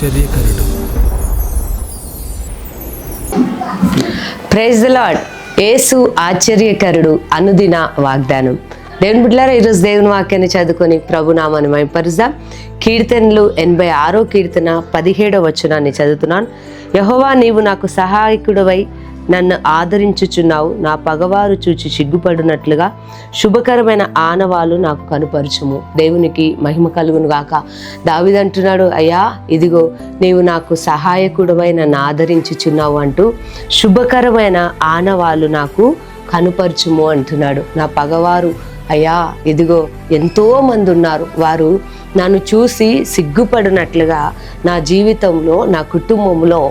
ఆశ్చర్యకరుడు. Praise the lord యేసు ఆశ్చర్యకరుడు అనుదిన వాగ్దానం. దేవుని బిడ్డారా ఈరోజు దేవుని వాక్యాన్ని చదువుకొని ప్రభునామాన్ని మైపరుద్దాం కీర్తనలు ఎనభై ఆరో కీర్తన పదిహేడో వచనాన్ని చదువుతున్నాను. యహోవా నీవు నాకు సహాయకుడవై నన్ను ఆదరించుచున్నావు. నా పగవారు చూచి సిగ్గుపడినట్లుగా శుభకరమైన ఆనవాలు నాకు కనుపరచుము. దేవునికి మహిమ కలుగును గాక. దావిదంటున్నాడు అయ్యా ఇదిగో నీవు నాకు సహాయకుడమైన నన్ను ఆదరించుచున్నావు అంటూ శుభకరమైన ఆనవాలు నాకు కనుపరచుము అంటున్నాడు. నా పగవారు అయ్యా ఇదిగో ఎంతో మంది ఉన్నారు వారు నన్ను చూసి సిగ్గుపడినట్లుగా నా జీవితంలో నా కుటుంబంలో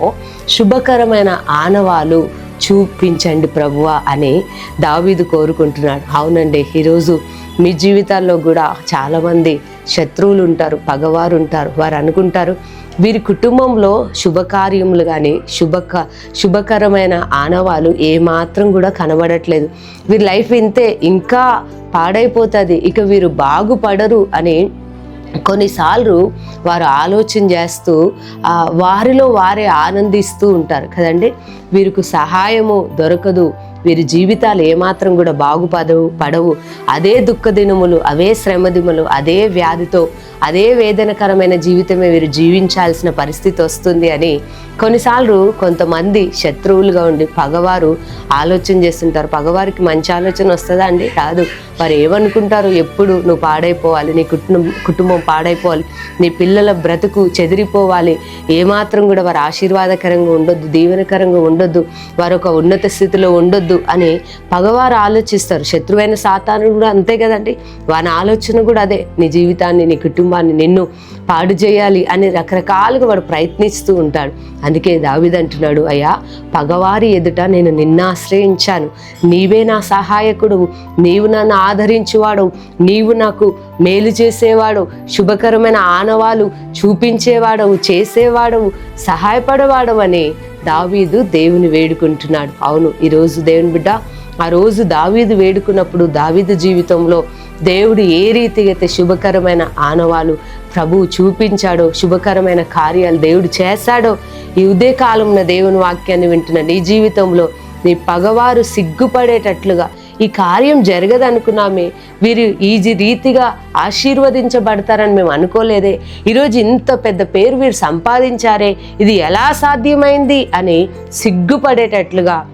శుభకరమైన ఆనవాలు చూపించండి ప్రభువా అని దావీదు కోరుకుంటున్నాడు. అవునండి ఈరోజు మీ జీవితాల్లో కూడా చాలామంది శత్రువులు ఉంటారు పగవారు ఉంటారు వారు అనుకుంటారు వీరి కుటుంబంలో శుభకార్యములు కానీ శుభక శుభకరమైన ఆనవాలు ఏమాత్రం కూడా కనబడట్లేదు. వీరి లైఫ్ ఇంతే ఇంకా పాడైపోతుంది ఇక వీరు బాగుపడరు అని కొన్నిసార్లు వారు ఆలోచన చేస్తూ వారిలో వారే ఆనందిస్తూ ఉంటారు కదండి. వీరికి సహాయము దొరకదు వీరి జీవితాలు ఏమాత్రం కూడా బాగుపడవు పడవు. అదే దుఃఖ దినములు అవే శ్రమదిములు అదే వ్యాధితో అదే వేదనకరమైన జీవితమే వీరు జీవించాల్సిన పరిస్థితి వస్తుంది అని కొన్నిసార్లు కొంతమంది శత్రువులుగా ఉండి పగవారు ఆలోచన చేస్తుంటారు. పగవారికి మంచి ఆలోచన వస్తుందా అండి? రాదు వారు ఏమనుకుంటారు? ఎప్పుడు నువ్వు పాడైపోవాలి నీ కుటుంబం కుటుంబం పాడైపోవాలి నీ పిల్లల బ్రతుకు చెదిరిపోవాలి. ఏమాత్రం కూడా వారు ఆశీర్వాదకరంగా ఉండొద్దు దీవెనకరంగా ఉండొద్దు వారు ఒక ఉన్నత స్థితిలో ఉండొద్దు అని పగవారు ఆలోచిస్తారు. శత్రువైన సాతాను కూడా అంతే కదండి. వాని ఆలోచన కూడా అదే. నీ జీవితాన్ని నీ కుటుంబం కుటుంబాన్ని నిన్ను పాడు చేయాలి అని రకరకాలుగా వాడు ప్రయత్నిస్తూ ఉంటాడు. అందుకే దావిదంటున్నాడు అయ్యా పగవారి ఎదుట నేను నిన్న ఆశ్రయించాను. నీవే నా సహాయకుడు నీవు నన్ను ఆదరించేవాడు. నీవు నాకు మేలు చేసేవాడు. శుభకరమైన ఆనవాలు చూపించేవాడవు చేసేవాడవు సహాయపడేవాడవు అని దావీదు దేవుని వేడుకుంటున్నాడు. అవును ఈరోజు దేవుని బిడ్డ ఆ రోజు దావీదు వేడుకున్నప్పుడు దావీదు జీవితంలో దేవుడు ఏ రీతిగైతే అయితే శుభకరమైన ఆనవాలు ప్రభువు చూపించాడో శుభకరమైన కార్యాలు దేవుడు చేశాడో ఈ ఉదయ కాలంలో దేవుని వాక్యాన్ని వింటున్న నీ జీవితంలో నీ పగవారు సిగ్గుపడేటట్లుగా ఈ కార్యం జరగదనుకున్నామే. వీరు ఈ రీతిగా ఆశీర్వదించబడతారని మేము అనుకోలేదే. ఈరోజు ఇంత పెద్ద పేరు వీరు సంపాదించారే ఇది ఎలా సాధ్యమైంది అని సిగ్గుపడేటట్లుగా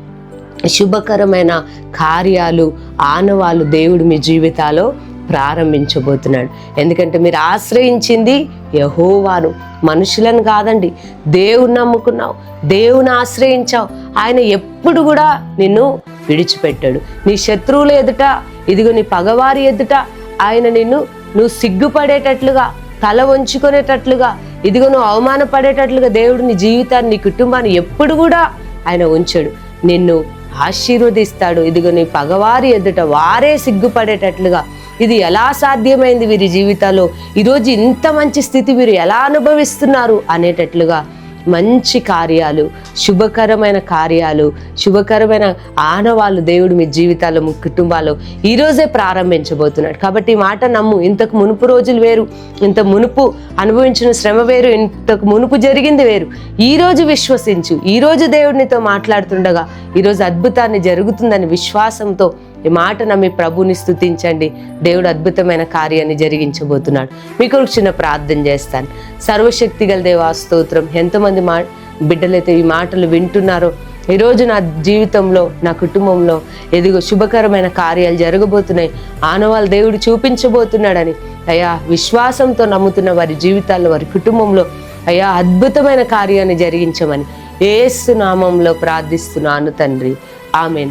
శుభకరమైన కార్యాలు ఆనవాలు దేవుడు మీ జీవితాల్లో ప్రారంభించబోతున్నాడు. ఎందుకంటే మీరు ఆశ్రయించింది యహోవాను. మనుషులను కాదండి దేవుని నమ్ముకున్నావు దేవుని ఆశ్రయించావు. ఆయన ఎప్పుడు కూడా నిన్ను విడిచిపెట్టాడు. నీ శత్రువుల ఎదుట ఇదిగో నీ పగవారి ఎదుట ఆయన నిన్ను నువ్వు సిగ్గుపడేటట్లుగా తల వంచుకునేటట్లుగా ఇదిగో నువ్వు అవమానపడేటట్లుగా దేవుడు నీ జీవితాన్ని నీ కుటుంబాన్ని ఎప్పుడు కూడా ఆయన ఉంచాడు. నిన్ను ఆశీర్వదిస్తాడు. ఇదిగో నీ పగవారి ఎదుట వారే సిగ్గుపడేటట్లుగా. ఇది ఎలా సాధ్యమైంది వీరి జీవితాల్లో? ఈరోజు ఇంత మంచి స్థితి వీరు ఎలా అనుభవిస్తున్నారు అనేటట్లుగా మంచి కార్యాలు శుభకరమైన కార్యాలు శుభకరమైన ఆనవాళ్ళు దేవుడు మీ జీవితాల్లో మీ కుటుంబాల్లో ఈరోజే ప్రారంభించబోతున్నాడు. కాబట్టి ఈ మాట నమ్ము. ఇంతకు మునుపు రోజులు వేరు ఇంత మునుపు అనుభవించిన శ్రమ వేరు ఇంతకు మునుపు జరిగింది వేరు. ఈ రోజు విశ్వసించు. ఈ రోజు దేవుడినితో మాట్లాడుతుండగా ఈరోజు అద్భుతాన్ని జరుగుతుందని విశ్వాసంతో ఈ మాట నమ్మి ప్రభుని స్తుతించండి. దేవుడు అద్భుతమైన కార్యాన్ని జరిగించబోతున్నాడు. మీకు చిన్న ప్రార్థన చేస్తాను. సర్వశక్తి గల దేవా స్తోత్రం. ఎంతమంది మా బిడ్డలైతే ఈ మాటలు వింటున్నారో ఈరోజు నా జీవితంలో నా కుటుంబంలో ఎదిగో శుభకరమైన కార్యాలు జరగబోతున్నాయి. ఆనవాళ్ళు దేవుడు చూపించబోతున్నాడని అయ్యా విశ్వాసంతో నమ్ముతున్న వారి జీవితాల్లో వారి కుటుంబంలో అయ్యా అద్భుతమైన కార్యాన్ని జరిగించమని ఏసు నామంలో ప్రార్థిస్తున్నాను తండ్రి. ఆమెన్.